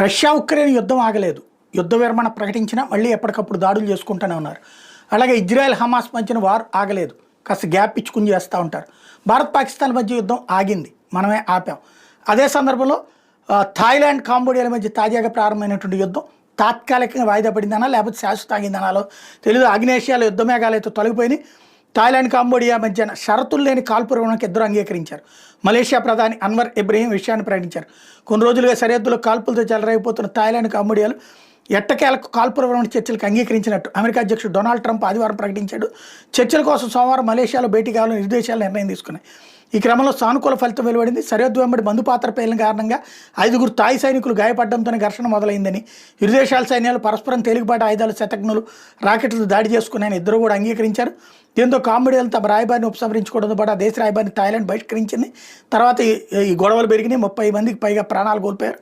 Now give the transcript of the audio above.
Russia Ukraine యుద్ధం ఆగలేదు. యుద్ధ విరమణ ప్రకటించినా మళ్ళీ ఎప్పటికప్పుడు దాడులు చేసుకుంటూనే ఉన్నారు. అలాగే ఇజ్రాయెల్ హమాస్ మధ్యన వార్ ఆగలేదు. కాస్త గ్యాప్ ఇచ్చుకుని చేస్తూ ఉంటారు. భారత్ పాకిస్తాన్ మధ్య యుద్ధం ఆగింది. మనమే ఆపాం. అదే సందర్భంలో థాయిలాండ్ కాంబోడియాల మధ్య తాజాగా ప్రారంభమైనటువంటి యుద్ధం తాత్కాలికంగా వాయిదా పడిందనా లేకపోతే శాశ్వత ఆగిందనాలో తెలియదు ఆగ్నేషియాలో యుద్ధమేఘాలు అయితే తొలగిపోయినాయి. థాయిలాండ్ కాంబోడియా మధ్యన షరతులు లేని కాల్పు కాల్పురవణకు ఇద్దరు అంగీకరించారు. మలేషియా ప్రధాని అన్వర్ ఇబ్రహీం విషయాన్ని ప్రకటించారు. కొన్ని రోజులుగా సరిహద్దులో కాల్పులతో చెలరైపోతున్న థాయిలాండ్ కాంబోడియాలు ఎట్టకేలకు కాల్పురవరం చర్చలకు అంగీకరించినట్టు. అమెరికా అధ్యక్షుడు డొనాల్డ్ ట్రంప్ ఆదివారం ప్రకటించాడు. చర్చల కోసం సోమవారం మలేషియాలో భేటీ కావాలని ఇరు దేశాలు నిర్ణయం తీసుకున్నాయి. ఈ క్రమంలో సానుకూల ఫలితం వెలువడింది. సరిహద్దు వెంబడి బంధుపాత్ర పేలిన కారణంగా ఐదుగురు తాయి సైనికులు గాయపడడంతోనే ఘర్షణ మొదలైందని ఇరు దేశాల సైన్యాలు పరస్పరం తేలికపాటి ఆయుధాలు శతజ్ఞులు రాకెట్లు దాడి చేసుకున్నాయని ఇద్దరు కూడా అంగీకరించారు. దీంతో కామెడీలు తమ రాయబారిని ఉపసంహరించుకోవడంతో పాటు ఆ దేశ రాయబారిని థాయిలాండ్ బహిష్కరించింది. తర్వాత ఈ- ఈ గొడవలు పెరిగినాయి. ముప్పై మందికి పైగా ప్రాణాలు కోల్పోయారు.